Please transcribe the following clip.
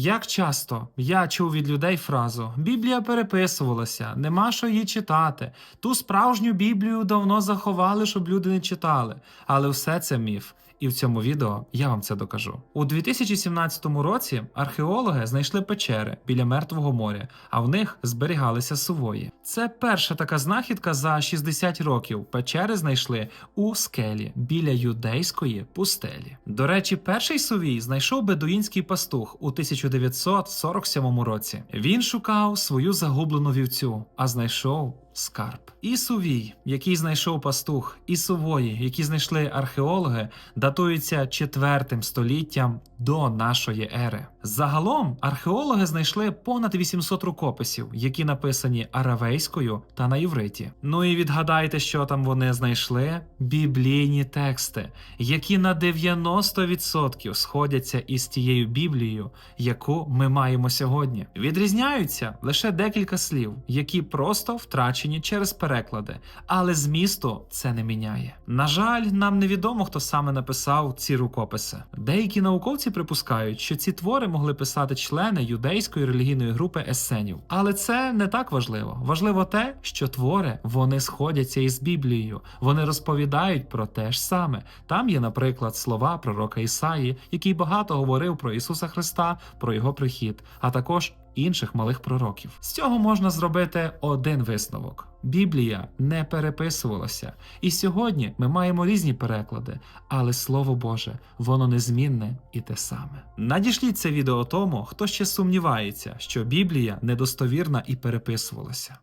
Як часто я чув від людей фразу Біблія переписувалася, нема що її читати. Ту справжню Біблію давно заховали, щоб люди не читали. Але все це міф. І в цьому відео я вам це докажу. У 2017 році археологи знайшли печери біля Мертвого моря, а в них зберігалися сувої. Це перша така знахідка за 60 років. Печери знайшли у скелі біля юдейської пустелі. До речі, перший сувій знайшов бедуїнський пастух у 1947 році. Він шукав свою загублену вівцю, а знайшов скарб. І сувій, який знайшов пастух, і сувої, які знайшли археологи, датуються 4 століттям до нашої ери. Загалом археологи знайшли понад 800 рукописів, які написані аравейською та на євриті. Ну і відгадайте, що там вони знайшли: біблійні тексти, які на 90% сходяться із тією Біблією, яку ми маємо сьогодні. Відрізняються лише декілька слів, які просто втрачені через переклади, але змісту це не міняє. На жаль, нам невідомо, хто саме написав ці рукописи. Деякі науковці припускають, що ці твори могли писати члени юдейської релігійної групи есенів. Але це не так важливо. Важливо те, що твори вони сходяться із Біблією. Вони розповідають про те ж саме. Там є, наприклад, слова пророка Ісаї, який багато говорив про Ісуса Христа, про його прихід, а також інших малих пророків. З цього можна зробити один висновок: Біблія не переписувалася, і сьогодні ми маємо різні переклади, але Слово Боже, воно незмінне і те саме. Надішліть це відео тому, хто ще сумнівається, що Біблія недостовірна і переписувалася.